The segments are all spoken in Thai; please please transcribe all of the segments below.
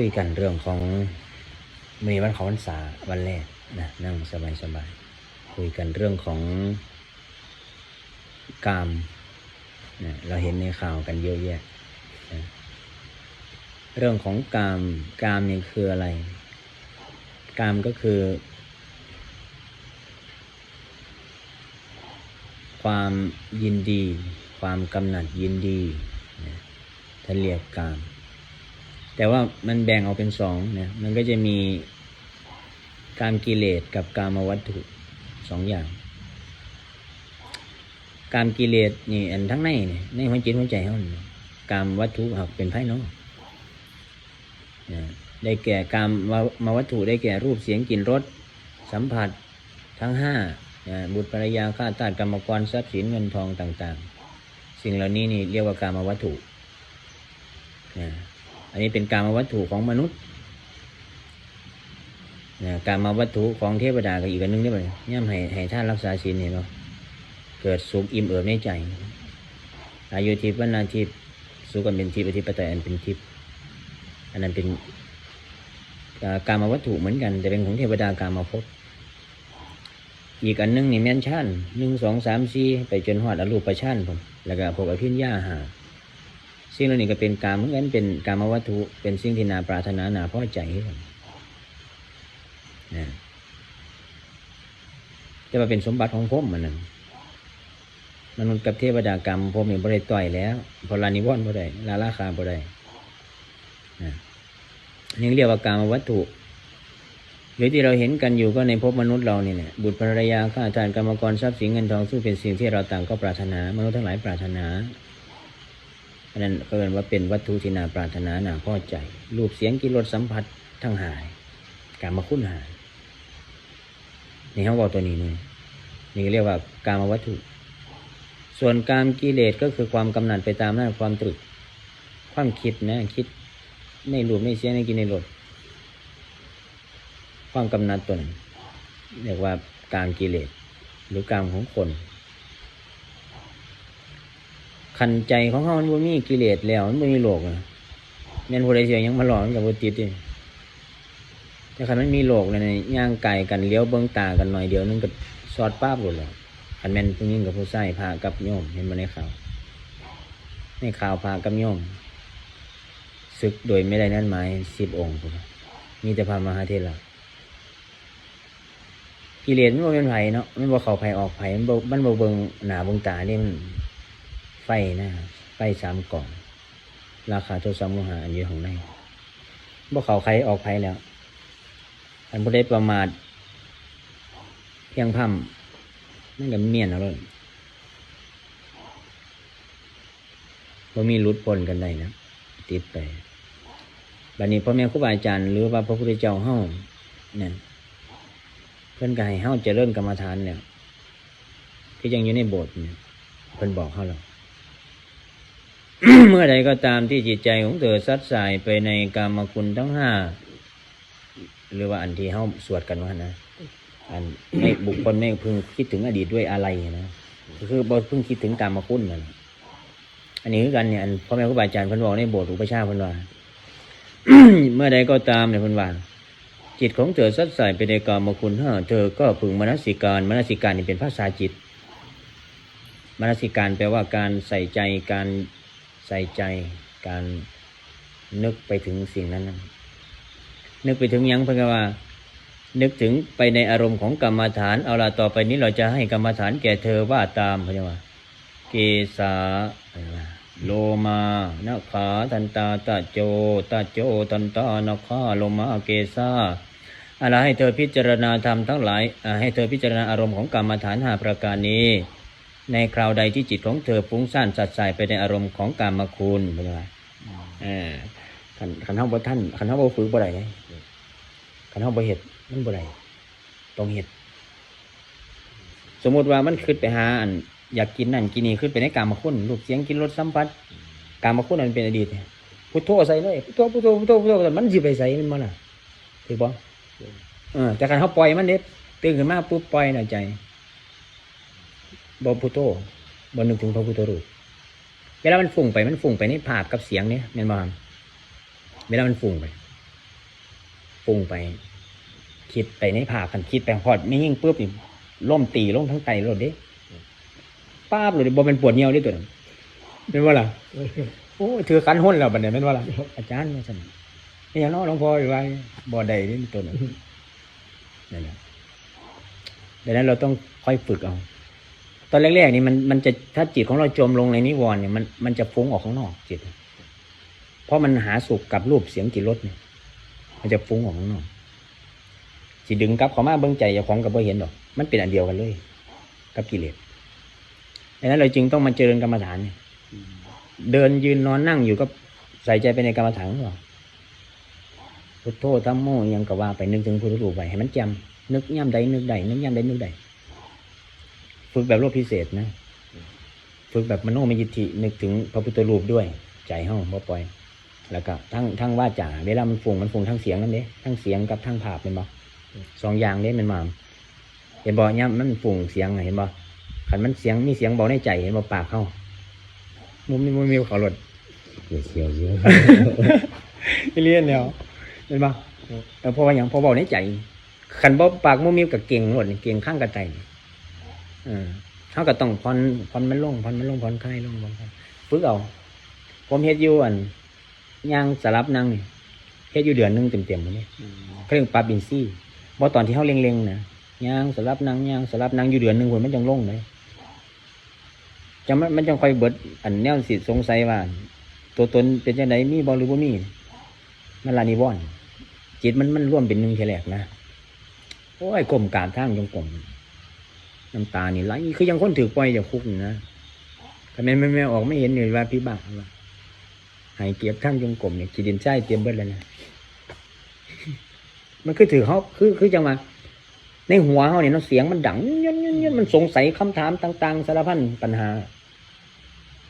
คุยกันเรื่องของมีวันเขาวันษาวันแรกนะนั่งสบายสบายๆคุยกันเรื่องของกามนะเราเห็นในข่าวกันเยอะแยะนะเรื่องของกามกามนี่คืออะไร กามก็คือ ความยินดี ความกำหนัดยินดีนะท่านเรียกกาม แต่ว่ามันแบ่งออกเป็นสองนะมันก็จะมีการกิเลสกับกามวัตถุสองอย่าง การกิเลสนี่อันทั้งในนี่ในหัวจิตหัวใจเขาเนี่ยกามวัตถุครับเป็นไพ่นอกได้แก่กามมามาวัตถุได้แก่รูปเสียงกลิ่นรสสัมผัสทั้งห้าบุตรภรรยาข้าทาสกรรมกรทรัพย์สินเงินทองต่าง ๆ สิ่งเหล่านี้นี่เรียกว่ากามวัตถุ อันนี้เป็นการมาวัตถุของมนุษย์นะการมาวัตถุของเทวดาก็อีกอันหนึงได้ไหมย่ำให้ให้ท่านรักษาศีลเห็นไหมเกิดสุขอิ่มเอิบในใจ อายุทิพย์วันนาทิพย์สุขกันเป็นทิพย์อธิปไตยอันเป็นทิพย์อันนั้นเป็นอ่ากาวัตถุเหมือนกัน แต่เป็นของเทวดาการมภพอีกอันหนึงนี่แม่นชั่นหนึ่งสองสามสี่ไปจนหอดอรูปชั่นผมแล้วก็พวกอภิญญาหา สิ่งเหล่านี้ก็เป็นกามเหมือนกันเป็นการมวัตถุ เป็นสิ่งที่นาปรารถนานาพอใจให้กันะจะมาเป็นสมบัติของผมมันนั่นมนุษย์กับเทวดากรรมผมเองบ่ได้ต่อยแล้วพลานิวรณ์บ่ได้ลาราคาบ่ได้นะนี่เรียกว่าการมวัตถุหรือที่เราเห็นกันอยู่ก็ในภพมนุษย์เราเนี่ยบุตรภรรยาข้าทานกรรมกรทรัพย์สินเงินทองซึ่งเป็นสิ่งที่เราต่างก็ปรารถนามนุษย์ทั้งหลายปรารถนา อันนั้นก็เรียกว่าเป็นวัตถุที่นาปรารถนานาพอใจ รูปเสียงกิรสสัมผัสทั้งหายการมาคุ้นหายนี่เขาบอกตัวนี้นี่นี่เรียกว่าการมาวัตถุ ส่วนการกิเลสก็คือความกำหนัดไปตามหน้าความตรึก ความคิดนะคิดในรูปในเสียงในกินในรสความกำหนัดตัวนั้นเรียกว่าการกิเลสหรือการของคน ขันใจของเขามันบ่มีกิเลสแล้ว มันบ่มีโลกนะแม่นผู้ใดเสียยังมาหลอกมันกับบ่ติดดิแต่คันมันมีโลกเลยนย่างไก่กันเลี้ยวเบิ้งตากันหน่อยเดียวนึงก็สอดป้าบหมดแล้วคันแม่นผู้หญิงกับผู้ชายพากับโยมเห็นมาในข่าวในข่าวพากับโยมศึกโดยไม่ได้นั่นหมายสิบองค์มีแต่พระมหาเทระกิเลสมันบ่เป็นไผเนาะมันบ่เข้าไผออกไผมันบ่มันบ่เบิ่งหน้าเบิ่งตานี่มัน ไฟนะไฟสามกล่อง ราคาโทรศัพท์มหาอันยู่ของในบ่เขาใครออกไผแล้ว อันผู้ใดประมาทเพียงพร่ำนั่นก็เมียนเอาเลยบ่มีรุดพ้นกันได้นะติดไปบัดนี้พ่อแม่ครูบาอาจารย์หรือว่าพระพุทธเจ้าเฮาเนั่นเพิ่อนก็ให้เฮาเริญกรรมฐานแล้วที่ยังอยู่ในโบสถ์เนี่ยเพิ่นบอกเฮาแล้ว เมื่อใดก็ตามที่จิตใจของเธอซัดสายไปในกามคุณทั้งห้าหรือว่าอันที่เฮาสวดกันว่านะอันไม่บุคคลไม่พึงคิดถึงอดีตด้วยอะไรนะคือบ่เพิ่งคิดถึงกามคุณนั่นอันนี้คือกันเนี่ยอันพ่อแม่ครูบาอาจารย์พิ่นบอกในโบสถ์อุปชาพิ่นว่าเมื่อใดก็ตามเนี่ยพิ่นว่าจิตของเธอซัดสายไปในกามคุณห้าเธอก็พึงมนสิการมนสิการนี่เป็นภาษาจิตมนสิการแปลว่าการใส่ใจการ ใส่ใจการนึกไปถึงสิ่งนั้น นึกไปถึงยังเพื่อว่า นึกถึงไปในอารมณ์ของกรรมฐาน เอาละต่อไปนี้เราจะให้กรรมฐานแก่เธอว่าตามเพื่อว่า เกสาโลมานาขาตันตาตะโจตะโจตันตานาขาโลมาเกสาอะไรให้เธอพิจารณาธรรมทั้งหลาย ให้เธอพิจารณาอารมณ์ของกรรมฐานหาประการนี้ ในคราวใดที่จิตของเธอฟุ้งซ่านสัดสายไปในอารมณ์ของกามคุณเป็นไงเออขันขันเท้าบ่ท่านขันเท้าบ่ฝึกบ่ได้เลยขันเท้าบ่เห็ดมันบ่ได้ต้องเห็ดสมมติว่ามันขึ้นไปหาอันอยากกินนั่นกินนี่ขึ้นไปในกามคุณรูปเสียงกินรสสัมผัสกามคุณนั่นเป็นอดีตพุทโธใส่เลยพุทโธพุทโธพุทโธพุทโธมันสิไปใส่มันมันอะถือบ่เออแต่ขันเขาปล่อยมันเด็ดตื่นขึ้นมาปุ๊บปล่อยหน่อยใจ บพุโธบนึกถึงพระพุทธรูปเวลามันฟุ้งไปมันฟุ้งไปในภาพกับเสียงเนี่ยแม่นบ่ครับเวลามันฟุ้งไปปรุงไป คิดไปในผากันคิดไปพอดไม่ยิ่งปุ๊บนี่ล่มตีลงทั้งไตรถเด้ป้าบเลยบ่เป็นปวดเหี่ยวเด้ตัวนั้นเป็นว่าล่ะโอ้ถือคันห้นแล้วบัดนี้เป็นว่าล่ะอาจารย์ว่าซั่นนี่ยังน้องหลวงพ่ออยู่ว่าบ่ได้เด้ตัวนั้นนั่นแหละดังนั้นเราต้องค่อยฝึกเอา ตอนแรกๆนี่มันมันจะถ้าจิตของเราจมลงในนิวรณ์เนี่ยมันมันจะฟุ้งออกข้างนอกจิต เพราะมันหาสุขกับรูปเสียงกลิ่นรสเนี่ยมันจะฟุ้งออกข้างนอกสิดึงกลับเขามาเบิ้องใจอย่าของกับบ่เห็นดอก มันเป็นอันเดียวกันเลย กับกิเลสดังนั้นเราจึงต้องมาเจริญกรรมฐานเนี่ยเดินยืนนอนนั่งอยู่ก็ใส่ใจไปในกรรมฐานของเราพุทโธธรรมโมยังกว่าไปนึกถึงพุทธรูปไปให้มันจำนึกย่ำใดนึกใดนึกย่ำใดนึกใด ฝึกแบบรวบพิเศษนะ ฝึกแบบมโนมยิทธินึกถึงพระพุทธรูปด้วย ใจห้องบ่ปล่อย แล้วก็ทั้งทั้งว่าจาเวลามันฟุ้งมันฟุ้งทั้งเสียงนั่นเด้ทั้งเสียงกับทั้งภาพเป็นบ่สองอย่างเด้มันมาเห็นบ่เนี่ยมันฟุ้งเสียงอะเห็นบ่ขันมันเสียงมีเสียงบอกในใจเห็นบ่ปากเข้ามุมนี้มุมนี้เขาหลดเกี่ยวเกี่ยวเยอะเรียนแล้วเห็นบ่เออเพราะว่าอย่างพอบอกในใจขันบ่ปากมุมนี้กับเก่งหลดนี่เก่งข้างกระใจ เออเขาก็ต้องผ่อนผ่อนมันลงผ่อนมันลงผ่อนคลายลงผ่อนคลายฝึกเอาผมเฮ็ดอยู่อันย่างสลับนั่งนี่เฮ็ดอยู่เดือนหนึงเต็มๆหมดนี่เครื่องปรับอินซี่บ่ตอนที่เขาเล็งๆนะย่างสลับนางย่างสลับนางอยู่เดือนหนึ่งคนมันจังลงเลยจังมันมันจังค่อยเบิดอันแนวสิสงสัยว่า ตัวตนเป็นจังไดมีบ่หรือบ่มีมันลานิวรณ์จิตมันมันร่วมเป็นหนึ่งแค่แรกนะโอ้ยกลมกรามทางจงกลม น้ำตานี่ไหลคือยังคนถือปล่อยจากคุกนี่นะแต่แม่ไม่ไม่ออกไม่เห็นเลยว่าพี่บ้าว่าใหายเกียบข้างจงกลมเนี่ยจิตดินใจเตรียมเบิดแล้วนะมันคือถือเขาคือคือจังมาในหัวเขาเนี่ยเนาะเสียงมันดังยันยันยันมันสงสัยคำถามต่าง ๆ สารพันปัญหา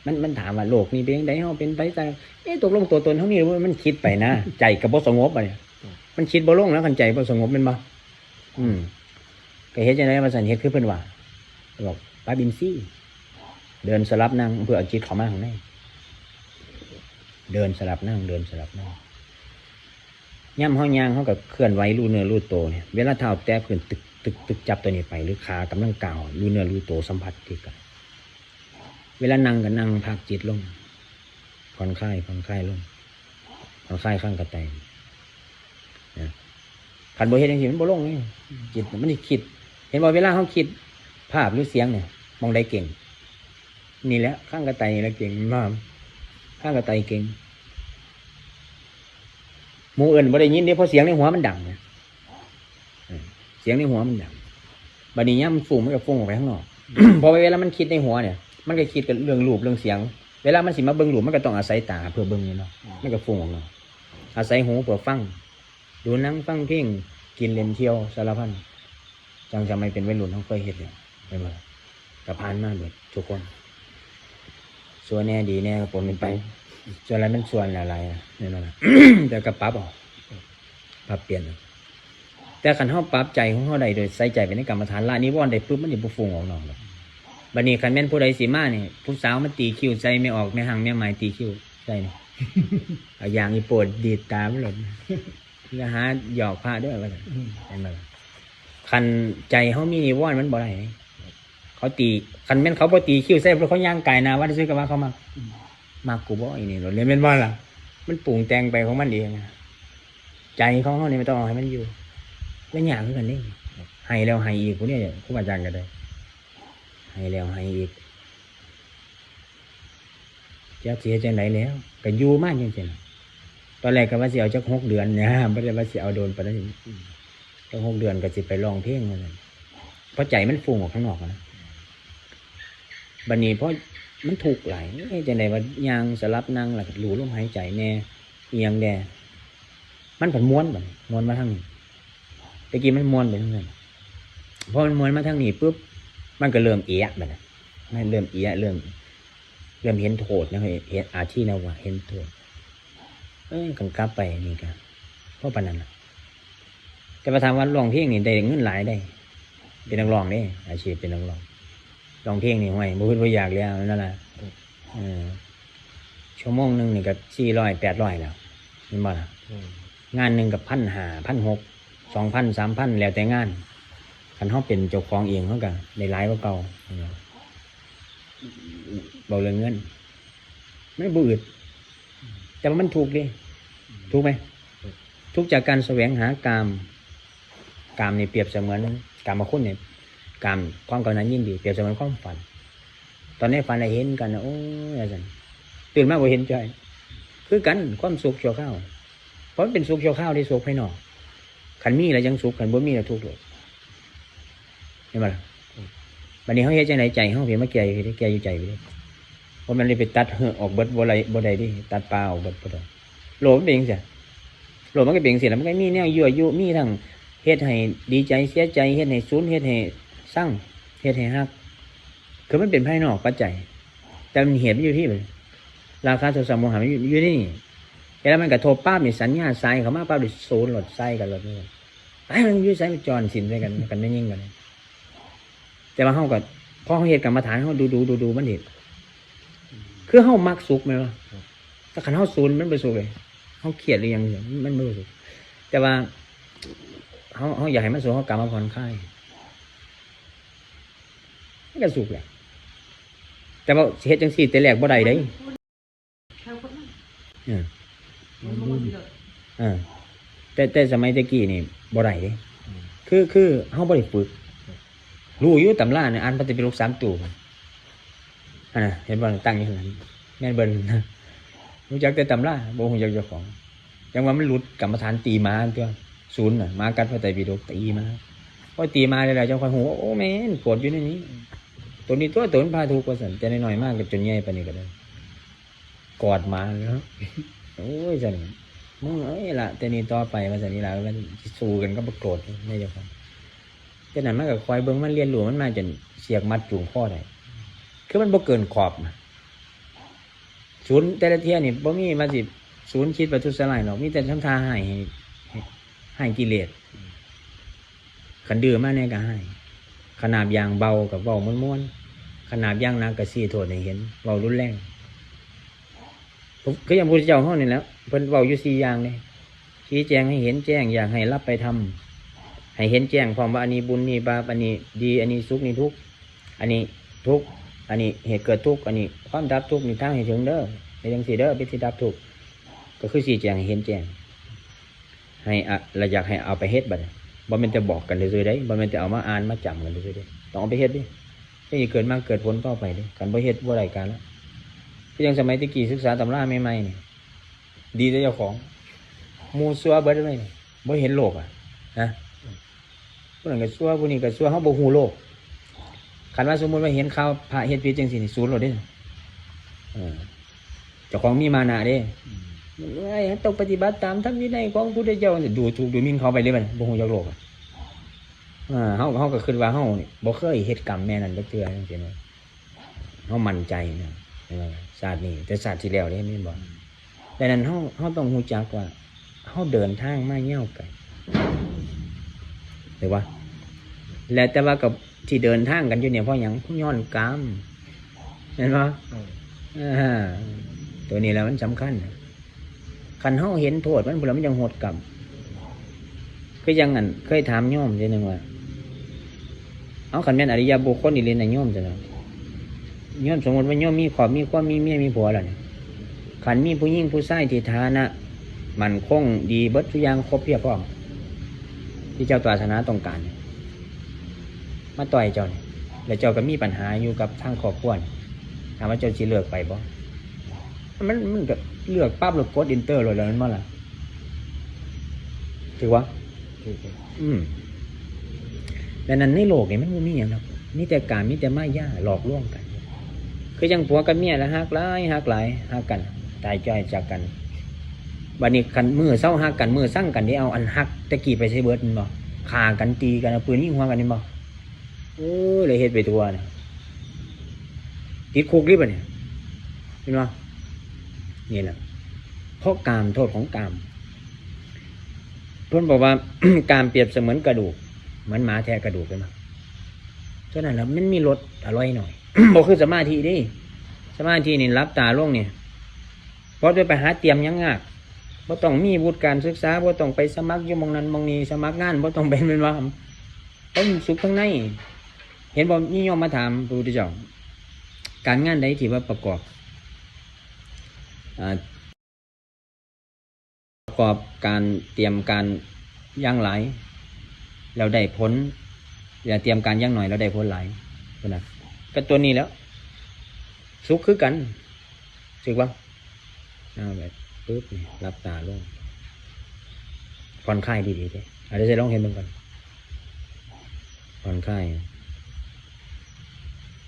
มันมันถามว่าโลกนี้เป็นยังไงเขาเป็นไปแต่เอ๊ะตกลงตัวตนเขานี่ว่ามันคิดไปนะใจกับบ่สงบไปมันคิดบ่ลงแล้วกันใจบ่สงบเป็นบ่อืมก็เฮ็ดจังไดมาสันเฮ็ดคือเพิ่นว่า บอกปาบินซี่ เดินสลับนั่งเพื่อเอาจิตเขามาข้างในเดินสลับนั่ง เดินสลับนั่งย่ำห้องยางเขากับเคลื่อนไหวรูเนื้อรูโตเนี่ยเวลาเท้าแตะพื้นตึกตึกตึกจับตัวนี้ไป หรือขากำลังเก่ารูเนื้อรูโตสัมผัสที่กันเวลานั่งก็นั่งพักจิตลงผ่อนคลายผ่อนคลายลงผ่อนคลายข้างกระแตงนะขันโบเฮ็ดจังซี่มันโบลงนี่จิตมันสิคิด เห็นบ่เวลาเขาคิด ภาพหรือเสียงเนี่ยมองได้เก่ง นี่แหละข้างกระไตนี่แหละเก่งมากข้างกระไตเก่งหมูเอิญบ่ได้ยินเด้เพราะเสียงในหัวมันดังนะเออเสียงในหัวมันดังบัดนี้ย่ำมันฟุ้งมันก็ฟุ้งออกไปข้างนอกพอเวลามันคิดในหัวเนี่ย มันก็คิดกับเรื่องรูปเรื่องเสียง เวลามันสิมาเบิ่งรูปมันก็ต้องอาศัยตาเพื่อเบิ่งนี่เนาะมันก็ฟุ้งออกเนาะอาศัยหูเพื่อฟังดูหนังฟังเพลงกินเล่นเที่ยวสารพันจังจะไม่เป็นวัยรุ่นเขาเคยเห็นเนี่ย ไปมากับพานมากเบิดทุกคนส่วนแน่ดีแน่ก็ปนเป็นไปส่วนอะไรมันส่วนอะไรอะแน่นอนนะแต่ก็ปรับเออกปรับเปลี่ยนเอาแต่ขันเขาปรับใจของเขาได้โดยใส่ใจไปในกรรมฐานละนิวรณ์ได้ปุ๊บมันจะบุฟุงออกนอกเลยบัดนี้คันแม่นผู้ใดสีมาเนี่ยผู้สาวมันตีคิ้วใจไม่ออกไม่หังไม่หมายตีคิ้วใช่เนี่ยเอาอย่างอีโปรดดีดตามหลดอย่าหาหยอกพระด้วยว่าซั่นเห็นไหมล่ะคันใจเขามีนิวรณ์มันบ่ได้ เขาตีคันแม่นเขาบ่ตีคิ้วใส่เพราะเขาย่างไกายหนาว่าซื้อกับว่าเขามามากกูบ่อีนี่รถเลยเป็นว่าล่ะ มันปรุงแต่งไปของมันเองใจของเขาเนี่ยไม่ต้องเอาให้มันอยู่แล้วอย่างคือกันนี่ให้แล้วให้อีกพวกเนี้ครูบาอาจารย์ก็ได้ให้แล้วให้อีกจะเสียใจไหนแล้วก็อยู่มากจริงๆตอนแรกก็ว่าเสิเอาจักหกเดือนเนี่ยไม่ได้ว่าเสิเอาโดนไปแล้วจักหกเดือนก็สิไปลองเพลงนั่นเพราะใจมันฟุ้งออกข้างนอกนะ บัดนี้เพราะมันถูกหลายเอ้ยจังไดว่ายางสลับนั่งแล้วก็หลูลมหายใจแน่เอียงแน่มันผันม้วนแบัดนี้ม้วนมาทางนี้ตะกี้มันม้วนไปทางนั้นพอมันม้วนมาทางนี้ปุ๊บมันก็เริ่มเอะบัดนั้นมันเริ่มเอะเริ่มเริ่มเห็นโทษนะเห็นอาชีพนะว่าเห็นโทษเอ้ยกันกลับไปนี่กันเพราะปานนั้นน่ะแต่มาถามว่าร้องเพลงนี่ได้เงินหลายได้ เป็นนักร้องเด้อาชีพเป็นนักร้อง ลองเพลงนี่ห้วยบ่พูดว่อยากแล้วนั่นแหละเออชั่วโมงหนึงนี่ก็สี่ร้อยแปดร้อยแล้วเห็นบ่ล่ะงานหนึ่งกับพันหาพันหกสองพันสามพันแล้วแต่งานคันเขาเป็นเจ้าของเองเขาก็ได้หลายกว่าเก่าเบาเรื่องเงินไม่บูอืดแต่ว่ามันถูกดิถูกไหมทุกจากการแสวงหากาม กามนี่เปรียบเสมือนกามมาคุณเนี่ย กามความกำนันยิ่งดีเปรียบเสมือนความฝัน ตอนนี้ฝันอะไรเห็นกันนะโอ้ยอาจารย์ตื่นมาก็เห็นใจคือกันความสุขชั่วข้าวเพราะเป็นสุขชั่วข้าวที่สุขภายนอกขันมีแล้วยังสุขขันบ่มีแล้วทุกข์เลยเห็นไหมล่ะวันนี้เขาเฮ็ดจังไหนใจเขาเพียงมาแก่อยู่ที่แก่อยู่ใจไปเลยเพราะมันเลยไปตัดเหอออกเบิดบ่ไรบ่ใดดิตัดปลาออกเบิดบ่ได้โหลมันเป็นจังซี่โหลมันก็เป็นจังซี่แล้วมันก็มีแนวยั่วยุมีทั้งเฮ็ดให้ดีใจเสียใจเฮ็ดให้สูญเฮ็ดให้ สร้างเฮ็ดให้ฮักคือมันเป็นภายนอกปัจจัย แต่มันเหตุมันอยู่ที่มันราคาโทรศัพท์โมหะมันอยู่อยู่ที่นี่แล้วมันกระทบป้าบนี่สัญญาไซเขามาป้าบดิศูนหลดไซกันหลดนี่ไอ้มันอยืดไซมันจรสินด้วยกันกันไม่ยิ่งกันแต่ว่าเขากับพอเขาเหตุกรรมฐานเขาดูดูดูดูมันเหตุคือเขามักสุกไหมวะถ้าขันเขาศูนมันไปสุกเลยเขาเครียดหรือยังมันไม่รู้สุกแต่ว่าเขาเขาอยากให้มันสุกเขากลับมาผ่อนคลาย มันก็สุกแหละแต่ว่าเฮ็ดจังซี่แต่แรกบ่ได้เด้เออเออแต่แต่สมัยตะกี้นี่บ่ได้เด้คือคือเฮาบ่ได้ฝึกรู้อยู่ตำราเนี่ยอ่านปฏิปิฎกสามตัวอันน่ะเห็นบ่ตั้งอยู่ข้างหลังแม่นเบิ่นรู้จักแต่ตำราบ่ฮู้จักเจ้าของจังว่ามันหลุดกรรมฐานตีมาตัวศูนย์น่ะมากัดพระไตรปิฎกตีมาพอตีมาแล้วเจ้าค่อยฮู้ว่าโอ้แม่นกดอยู่ในนี้ ตัวนี้ตัวตัวมันพาถูกกว่าสันจะน้อยๆมากกับจนใหญ่ปานนี้ก็ได้กอดมาแล้วโอ้ยสันมึงเอ้ยละแต่นี้ต่อไปมาสันนี้ละมันสิสู้กันก็บโกรธไม่เจ้าค่ะจะนั้นมันก็คอยเบิ่งมันเรียนรู้มันมาจนเสียกมัดจูงข้อได้คือมันบ่เกินขอบนะศูนย์แต่ละเที่ยนี่บ่มีมาสิศูนย์คิดประทุษร้ายหรอกมีแต่ทำทาให้ให้ให้กิเลสขันดื้อมากเนี่ยก็ให้ขนาดยางเบากับเบาม้วนๆ ขนาดย่างนักกับซีโทษให้เห็นเบารุนแรงก็ยังพระพุทธเจ้าห้องนี่แล้วเพิ่นเบาอยู่สี่อย่างเลยชี้แจงให้เห็นแจ้งอยากให้รับไปทำให้เห็นแจ้งพร้อมว่าอันนี้บุญนี่บาปอันนี้ดี อันนี้สุขนี่ทุกอันนี้ทุกอันนี้เหตุเกิดทุกอันนี้ความดับทุกนี่ทางให้ถึงเด้อให้ยังสี่เด้อพิธีดับทุกก็คือชี้แจงให้เห็นแจ้ง ให้อะเราอยากให้เอาไปเฮ็ดบัดบ่แม่นจะบอกกันเลยๆได้บ่แม่นจะเอามาอ่านมาจำกันเลยๆได้ต้องเอาไปเฮ็ดดิ ถ้าอีกเกิดมาเกิดผลต่อไปดิกันบ่เฮ็ดบ่ได้การแล้วที่ยังสมัยตะกี้ศึกษาตำราใหม่ๆนี่ดีแต่เจ้าของหมู่ซัวเบิดเลยนี่บ่เห็นโลกอะนะผู้นั้นก็ซัวผู้นี้ก็ซัวเฮาบ่ฮู้โลกคันว่าสมมุติว่าเห็นข่าวพระเฮ็ดผิดจังซี่นี่ศูนย์โลดเด้เออเจ้าของมีมานะเด้ไอ้ต้องปฏิบัติตามธรรมวินัยของพุทธเจ้าดูถูกดูหมิ่นเขาไปเลยมันบ่ฮู้จักโลกอะ อ่าเฮาเฮาก็คิดว่าเฮานี่บ่เคยเฮ็ดกรรมแม่นั้นจักเทื่อจังซี่นะเฮามั่นใจนะเห็นไหมศาสตร์นี้ แต่ศาสตร์ที่แล้วนี่แม่นบ่ดังนั้นเฮาเฮาต้องรู้จักว่าเฮาเดินทางมาเหี่ยวไกลหรือว่า แล้วแต่ว่ากับที่เดินทางกันอยู่เนี่ยเพราะหยังเพราะย้อนกรรมเห็นบ่อ่าตัวนี้แหล้วมันสำคัญคันเฮาเห็นโทษมันพุ่นแล้วมันยังโหดกรรมก็ยังอันเคยถามโยมเจนึงว่า เอาขันแม่นอริยบุคคลอีเรียนในโยมจะเนาะโยมสมมติว่าโยมมีขอบมีความมีเมียมีผัวแล้วเนี่ยขันมีผู้หญิงผู้ชายที่ฐานะ มันคงดีเบิดทุกอย่างครบเพียบพร้อมที่เจ้าตัวศาสนาต้องการ มาต่อยเจ้าเนี่ยแล้วเจ้าก็มีปัญหาอยู่กับทางครอบครัวนี่ถามว่าเจ้าจะเลือกไปบ่มันมันก็เลือกปั๊บหรือกดอินเตอร์เลยแล้วนั่นมั้งล่ะถือว่าอืม ดังนั้นในโลกนี่มันบ่มีอย่างหรอกมีแต่การมีแต่ไมายาหลอกลวงกัน คือยังผัวกับเมียแล้วฮักหลายฮักหลายฮักกัน ตายจ้อยจากกันบัดนี้กันมือเศร้าฮักกันมือสั่งกันนี่เอาอันฮักตะกี้ไปใช้เบิดแมันบ่ฆ่ากันตีกันเอาปืนยิงหัวกันนี่บ่โอ้ยเลยเฮ็ดไปทัวเนี่ยติดคุกริบเนี่ยเห็นบ่นี่แหละเพราะกามโทษของกามเพื่อนบอกว่าการเปรียบเสมือนกระดูก มือนหมาแทะกระดูกเลยมั้งฉะนั้นแล้วมันมีรสอร่อยหน่อยบอกคือสมาธิดิสมาธินี่รับตาล่วงเนี่ยเพราะด้วยไปหาเตรียมยังงากบ่ต้องมีวุฒิการศึกษาบ่ต้องไปสมัครอยู่มองนั้นมองนี้สมัครงานบ่ต้องเป็นเป็นว่าต้องสุขทั้งใน เห็นบ่มีโยอมมาถามพระพุทธเจ้าการงานใดที่ว่าประกอบอประกอบการเตรียมการย่างหลาย แล้วได้ผลอย่าเตรียมการอย่งหน่อยแล้วได้ผลหลายนะก็ตัวนี้แล้ว สุขคือกันสึกว่าเอาแบบปึ๊บนี่รับตาลงผ่อนคลายดีๆเด้อาจจะลองเห็นมันก่อนผ่อนคลาย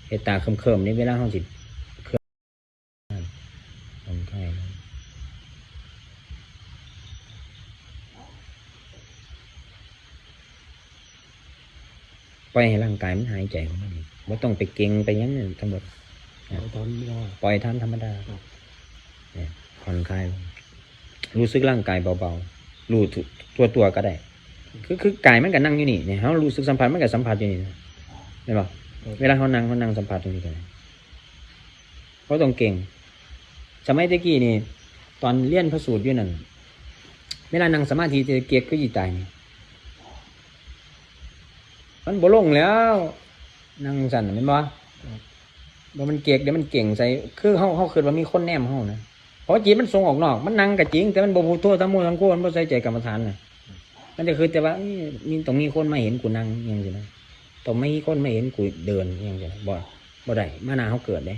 เฮดตาเคิมๆนี่เวลาห้องจิตเคลื่อนผ่อนคลายลง ปล่อยให้ร่างกายมันหายใจของมันเองไม่ต้องไปเก่งไปหยังนั่นทั้งหมดเอาตอนนี้ก็ปล่อยท่านธรรมดาเนี่ยผ่อนคลายลงรู้สึกร่างกายเบาๆรู้ตัวตัวๆก็ได้ คือคือกายมันก็นั่งอยู่นี่เนี่ยเขารู้สึกสัมผัสมันก็สัมผัสอยู่นี่นะเห็นปะเวลาเขานั่งเขานั่งสัมผัสตรงนี้กันเขาต้องเก่งสมัยตะกี้นี่ ตอนเรียนพระสูตรอยู่นั่นเวลานั่งสมาธิจะเกียกก็ยีตายนี่ มันบ่ลงแล้วนั่งสั่นเห็นปะว่ามันเก๊กเดี๋ยวมันเก่งใส่คือเขาเขาคือว่ามีคนแนมเขานะเพราะจิตมันส่งออกนอก มันนั่งกับจริง แต่มันบ่พูดโทษทั้งหมดทั้งโคมันบ่ใส่ใจกรรมฐานนะมันจะคือแต่ว่ามีต้องมีคนมาเห็นกูนั่งอยังไงนะต้องไม่มีคนมาเห็นกูเดินอยังไงบ่บ่ได้มานาเขาเกิดเด้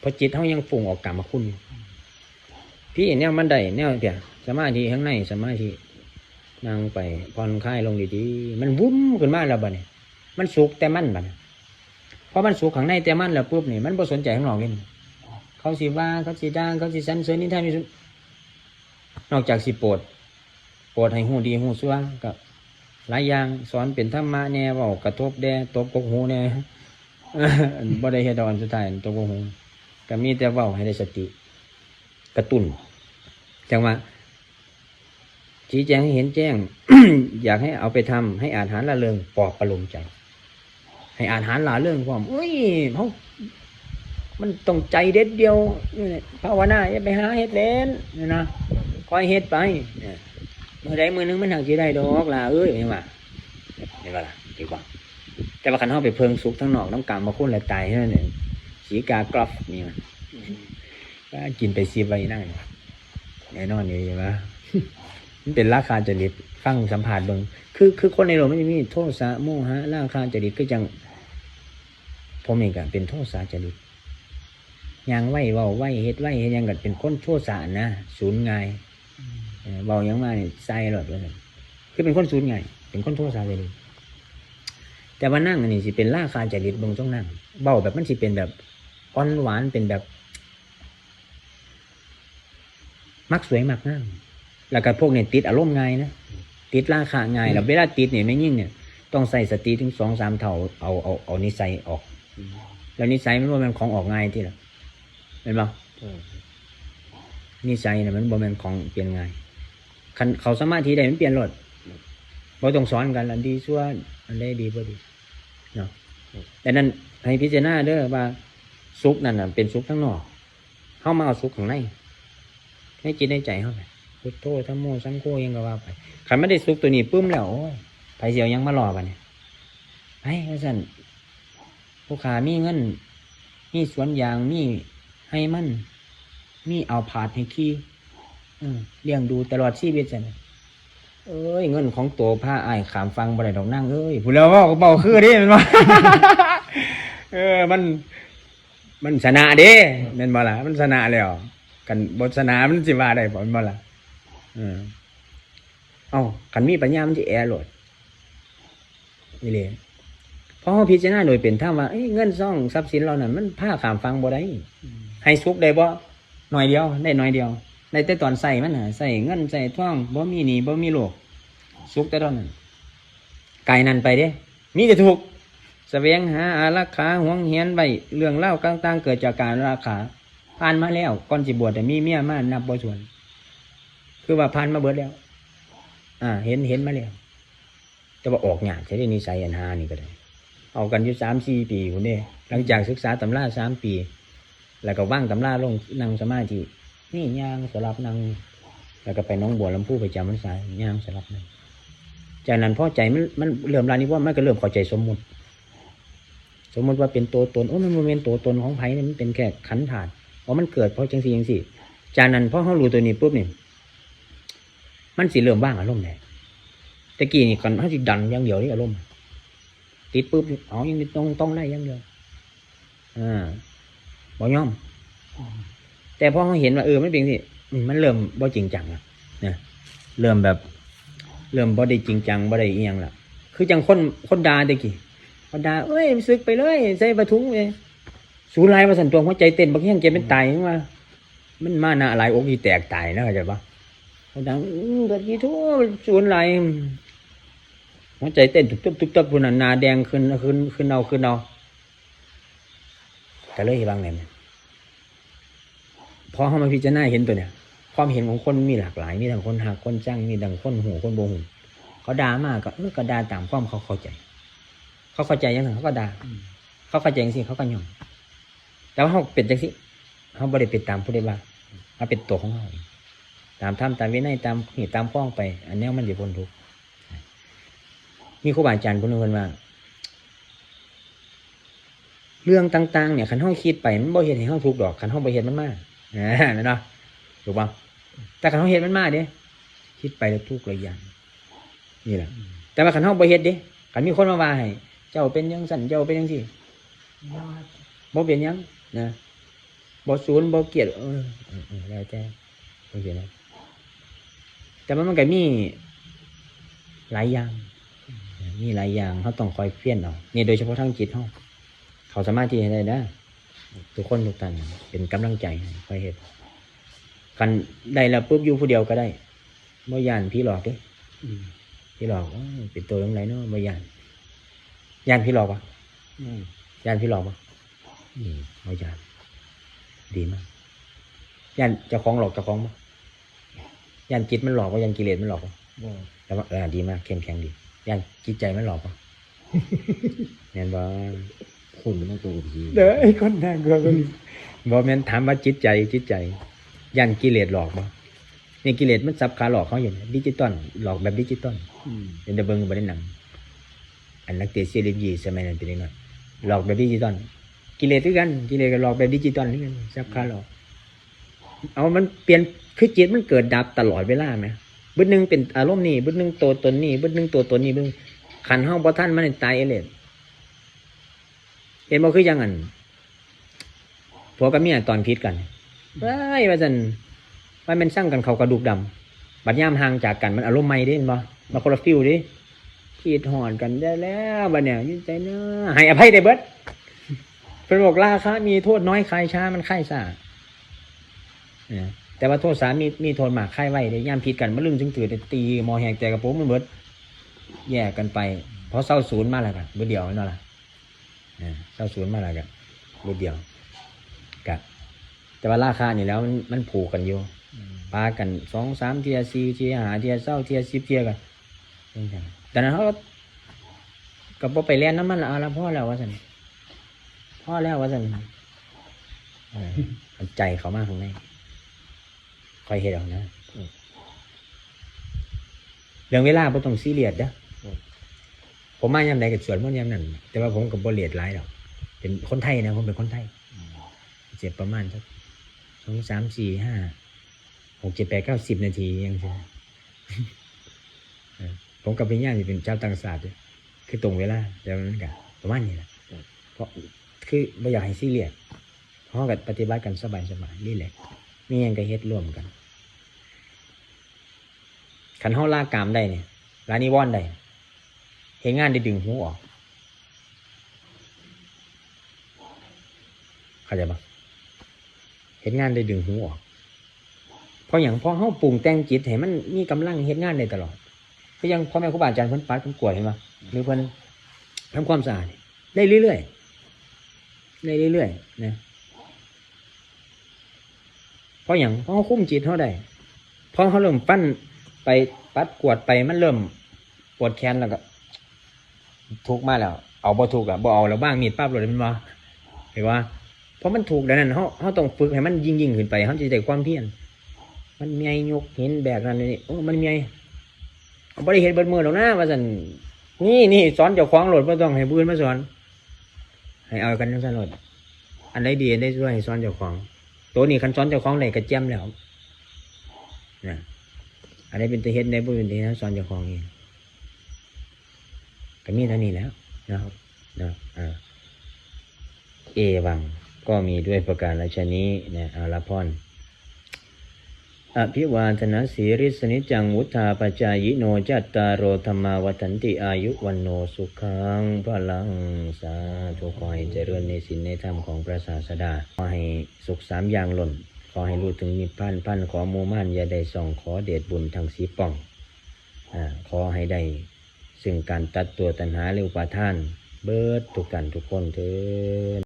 เพราะจิตเขายังฝุ่งออกกรรมคุณพี่เนี่ยมันได้เนี่ยเดี๋ยวสมาธิข้างในสมาธิ นั่งไปผ่อนคลายลงดีๆ มันวุ้มขึ้นมาแล้วบ่เนี่ยมันสุกแต่มันบ่เนี่ยพอมันสุขข้างในแต่มันแล้วปุ๊บนี่มันบ่สนใจข้างนอกเลยเขาสิว่าเขาสิด่างเขาสิสันเสริญนิทานมีนอกจากสิปรดปรดให้หูดีหูซัวก็หลายอย่างสอนเป็นธรรมะแน่เว้ากระทบแด่ตบกกหูแน่บ่ได้เฮ็ดดอกอันสุดท้ายตบกกหูก็มีแต่เว้าให้ได้สติ กระตุ้นจังว่า ชี้แจงให้เห็นแจ้ง อยากให้เอาไปทำให้อาหารละเริงปลอบประโลมใจ ให้อาหารหลาเรื่องความอุ้ยเขามันต้องใจเด็ดเดียวนี่แหละภาวนาอย่าไปหาเฮ็ดเล่นนี่นะคอยเฮ็ดไปเนี่ยมือใดมือหนึงมันหักจีได้ดอกล่ะเอ้ยเห็นว่าเห็นว่าล่ะดีกว่า แต่ว่าคันเขาไปเพิงสุกทั้งนอกน้ำกามมาคุ้นและตายนั่นเองสีกากรอบนี่มันก็กินไปซีไปนั่งแน่นอนอยู่ใช่ไหม มันเป็นราคาจริตฟังสัมผัสเบิงคือคือคนในโลกมันจะมีโทษสะโมหะราคาจริตก็จังผมเองก็เป็นโทษสะจริตยางไหวเบาไหวเฮ็ดไหวเฮ็ดยังกันเป็นคนโทษสะนะศูนย์ไงเบายังมาเนี่ยใส่หลอดเลยคือเป็นคนศูนย์ไงเป็นคนโทษสะจริตแต่ว่านั่งอันนี้สิเป็นราคาจริตเบงต้องนั่งเบาแบบมันสิเป็นแบบอ่อนหวานเป็นแบบ มักสวยมักงาม แล้วก็พวกเนี่ยติดอารมณ์ง่ายนะติดราคาง่ายแล้วเวลาติดเนี่ยไม่ยิ่งเนี่ย ต้องใส่สติถึงสองสามเท่าเอาเอาเอานิสัยออก แล้วนิสัยมันบ่แม่นของออกง่ายที่ละเป็นบ่นิสัยเนี่ยมันบ่แม่นของเปลี่ยนง่ายคันเขาสมาธิได้มันเปลี่ยนรถบ่ต้องสอนกันอันดีชั่วอันใดดีบ่ดีเนาะแต่นั้นให้พิจารณาเด้อว่าสุขนั่นน่ะเป็นสุขทั้งนอกเข้ามาเอาสุขข้างในในจิตในใจเข้าไป พุทโธธรรมโมสังโฆยังก็ว่าไปขันไม่ได้ซุกตัวนี้ปึ้มแล้วโอ้ไผเสียวยังมารอปะเนี่ยไอ้ว่าสันผู้ขามีเงิน มีสวนยาง มีให้มัน มีเอาผาดให้ขี้เลี้ยงดูตลอดชีวิตสันเอ้ยเงินของตัวผ้าไอ้ขามฟังบ่ได้ดอกนั่งเอ้ยผู้แล้วว่าก็เบาคือดิมันว่าเออ มัน มันชนะเด้แม่นบ่ละมันชนะแล้ว กันบทชนะมันสิว่าได้บ่แม่นบ่ละ ออเอาขันมีปัญญามันจะแอร์โหลดนี่เลยเพราะเขาพิจารณาโดยเป็นถ้าว่าเอ้ยเงินซ่องทรัพย์สินเรานั่นมันผ้าขามฟังบ่ได้ให้ซุกได้บ่หน่อยเดียวได้หน่อยเดียวได้แต่ตอนใส่มันน่ะใส่เงินใส่ท่องบ่มีหนี้บ่มีโลกซุกแต่ตอนนั้นไกลนั้นไปเด้ มีแต่ถูกแสวงหาอารักขาหวงเหียนไว้เรื่องเล่าต่างๆเกิดจากการราคาผ่านมาแล้วก่อนสิบวชแต่มีเมียมานับบ่ส่วน คือว่าผ่านมาเบิดแล้ว อ่า เห็นเห็นมาแล้วแต่ว่าออกงานใช้ได้นิสัยอันหานี่ก็ได้ เอากันอยู่สามสี่ปีคนนี้หลังจากศึกษาตำราสามปี แล้วก็ว่างตำราลงนั่งสมาธินี่ยางสลับนั่งแล้วก็ไปน้องบัวลำพูไปจำพรรษาย่างสลับนั่นจากนั้นพ่อใจมันมันเริ่มรานนี้ว่ามันก็เริ่มเข้าใจสมมุติ สมมติว่าเป็นตัวตนโอ้มันบ่แมันเป็นตัวตนของไผ่เนี่ยมันเป็นแค่ขันธ์ธาตุเพราะมันเกิดเพราะจังสี่จังสี่จากนั้นพ่อเขารู้ตัวนี้ปุ๊บเนี่ย มันสิเริ่มว่างอารมณ์เลยตะกี้นี่ก่อนเขาสิดันอย่างเดียวนี่อารมณ์ติดปุ๊บเอายังต้องต้องไล่อย่างเดียวอ่าบ่ย่อม แต่พอเขาเห็นว่าเออไมันเป็นสิมันเริ่มบ่จริงจังละนะเริ่มแบบ เริ่มบ่ได้จริงจังบ่ได้เอียงละคือจังคนคนดาตะกี้คนดาเอ้ยซึกไปเลยใส่ปะทุงเลยสูรายมาสันตัวหัวใจเต้นบักเฮียงเกเป็นตายว่ามันมาหน้าหลายอกอีแตกตายนะเข้าใจปะ ดังอื้อกัดกี่ทั่วสูนหลหัวใจเต้นตุบตุบตุบตุบพุ่นน่ะหนาแดงขึ้นขึ้นขึ้นเอาขึ้นเอาแต่เลยบางเนี่ยพอเขามาพิจารณาเห็นตัวเนี่ย ความเห็นของคนมีหลากหลาย มีทั้งคนหักคนจ้างมีทั้งคนหูคนโบหูเขาด่ามากก็เออก็ด่าตามความเขาเข้าใจ เขาเข้าใจยังไงเขาก็ด่าเขาเข้าใจยังสิเขาก็ยอมแต่ว่าเขาเป็นจังสิเขาบริเป็นตามผู้ใดว่างเขาเป็นตัวของเขาเอง ตามธรรมตามวินัยตามเหตุตามข้องไป อันนี้มันจะพ้นทุกข์มีครูบาอาจารย์คนหนึงคนว่า เรื่องต่าง ๆ เนี่ยขันห้องคิดไปมันบ่เห็นให้ห้องทุกข์ดอกขันห้องบ่เห็นมันมากนั่นเนาะถูกป่ะแต่ขันห้องเห็นมันมากเด้คิดไปแล้วทุกข์เลยอย่างนี่แหละ แต่ว่าขันห้องบ่เห็นเด้ขันมีคนมาว่าให้เจ้าเป็นยังสั่นเจ้าเป็นยังสิบ่เป็นหยังนะบ่ศูนย์บ่เกลียดเออเออเออแล้วแต่บ่เป็นไร แต่ว่ามันก็มีหลายอย่าง มีหลายอย่างเขาต้องคอยเพี้ยนเอานี่โดยเฉพาะทางจิตเขาเขาสามารถที่จะได้นะทุกคนทุกท่านเป็นกำลังใจคอยเห็นกันได้แล้วปุ๊บอยู่ผู้เดียวก็ได้บ่ยานพี่หลอกเด้พี่หลอกเป็นตัวยังไงเนาะบ่ยานยานพี่หลอกปะยานพี่หลอกปะอืมบ่ยานดีมากยานเจ้าของหลอกเจ้าของปะ ยานจิตมันหลอกปะยานกิเลสมันหลอกปะแต่ว่าเออดีมากเข้มแข็งดี ยังจิตใจมันหลอกปะแม่นบ่คนมันตัวผีเด้อไอ้คนน่ากลัวคนนี้บ่แม่นถามว่าจิตใจจิตใจ ยันกิเลสหลอกบ่นี่กิเลสมันสับขาหลอกเขาอยู่นะดิจิตอลหลอกแบบดิจิตอลเป็นตะเบิงบ่ได้หนังอันนักเตะเซียรีบีสมัยนั้นเป็นยังไงหลอกแบบดิจิตอลกิเลสด้วยกันกิเลสก็หลอกแบบดิจิตอลนี่กันสับขาหลอก เอามันเปลี่ยนคือจิตมันเกิดดับตลอดเวลาไหมบึดหนึงเป็นอารมณ์นี่บึดหนึงตัวตนนี่บึดหนึงตัวตนนี่บึดขันห้องพอท่านมันตายเอเลนเห็นบ่คือยังอันผัวกับเมียตอนพิษกันว้ายว่าจันว่ามันสร้างกันเขากระดูกดำบัดย่ามห่างจากกันมันอารมณ์ไม่ได้เห็นบ่มาคนละฟิวดิขีดหอนกันได้แล้วบัดเนี่ยยืนใจเนาะให้อภัยได้เบิดเป็นบอกราคามีโทษน้อยใคลายช้ามันคลายซ่านะ แต่ว่าโทษสารมีมีโทษหมากค่ายไว้ได้ย่ามผิดกันมาลืมจึงตื่นได้ตีหมอแหงใจกระโปรงมันเบิดแยกกันไป เพราะเศร้าศูนย์มาแล้วกันเบิดเดียวนั่นแหละอ่าเศร้าศูนย์มาแล้วกันเบิดเดียวกะแต่ว่าราคานี่แล้วมันมันผูกกันอยู่ปากันสองสามเทียสี่เทียหาเทียเศร้าเทียสิบเทียกันจังซั่นแต่นั้นเขาก็กับพอไปเรียนน้ำมันละเอาละพ่อแล้วว่าสันพ่อแล้วว่าสันเออเอาใจเขามากข้างใน คอยเห็นเอานะเรื่องเวลาบ่ต้องซีเรียสเด้อผมมายามใดกับสวนมันยามนั้นแต่ว่าผมกับบ่เลียดหลายดอกเป็นคนไทยนะผมเป็นคนไทยเจ็บประมาณสักสองสามสี่ห้าหกเจ็ดแปดเก้าสิบนาทียังใช่ผมกับพี่ย่าจะเป็นเจ้าต่างศาสตร์เด้อคือตรงเวลาแต่มันก็ประมาณนี้แหละเพราะคือไม่อยากให้ซีเรียสเพราะกับปฏิบัติกันสบายๆนี่แหละ มีหยังก็เฮ็ดร่วมกันขันเฮาลากกามได้เนี่ยลานิวรณ์ได้เห็นงานได้ดึงหูออกเข้าใจปะเห็นงานได้ดึงหูออกเพราะอย่างพอเฮาปรุงแต่งจิตให้มันมีกำลังเฮ็ดงานได้ตลอดก็ยังพ่อแม่ครูบาอาจารย์เพิ่นปัดเพิ่นกวดเห็นปะหรือเพิ่นทำความสะอาดได้เรื่อยๆได้เรื่อยๆนะ เพราะอย่างเพราะเขาคุ้มจิตเขาได้เพราะเขาเริ่มปั้นไปปัดกวดไปมันเริ่มปวดแขนแล้วก็ทุกมาแล้ว เอาบ่ถูกอะบ่เอาแล้วบ้างมีดปั๊บเลยมันมาเห็นว่าเพราะมันถูกดังนั้นเขาเขาต้องฝึกให้มันยิ่งยิ่งขึ้นไปเขาจะได้ความเพียรมันมีไอ้ยกเห็นแบกนั่นนี่โอ้มันมีไอ้เอาบ่ได้เห็นเบิดมือหรอกนะว่าซั่นนี่นี่สอนเจ้าของโหลดบ่ต้องให้ผู้อื่นมาสอน ให้เอากันจังซั่นโหลดอันใดดีอันใดช่วยให้สอนเจ้าของ ตัวนี้คันซ้อนเจ้าของไหนกระเจ่มแล้วนะอันนี้เป็นตัวเฮ็ดในบริเวณนตัวเฮ็ดสอนเจ้าของเองก็มีเท่านี้แล้วนะครับนะอ่าเอวังก็มีด้วยประการราชนี้นะอาลพอน อภิวาทนาสีริสนิจังวุธาปจายโนจัตตารโอธรรมาวันติอายุวันโนสุขังพลังสาธุขอให้เจริญในศีลในธรรมของพระศาสดา ขอให้สุขสามอย่างหล่น ขอให้รู้ถึงนิพพานพันขอมูม่านอย่าได้ส่องขอเดชบุญทางสีป่องอขอให้ได้ ซึ่งการตัดตัวตัณหาเร็วปาท่าน เบิดทุกกันทุกคนเถิด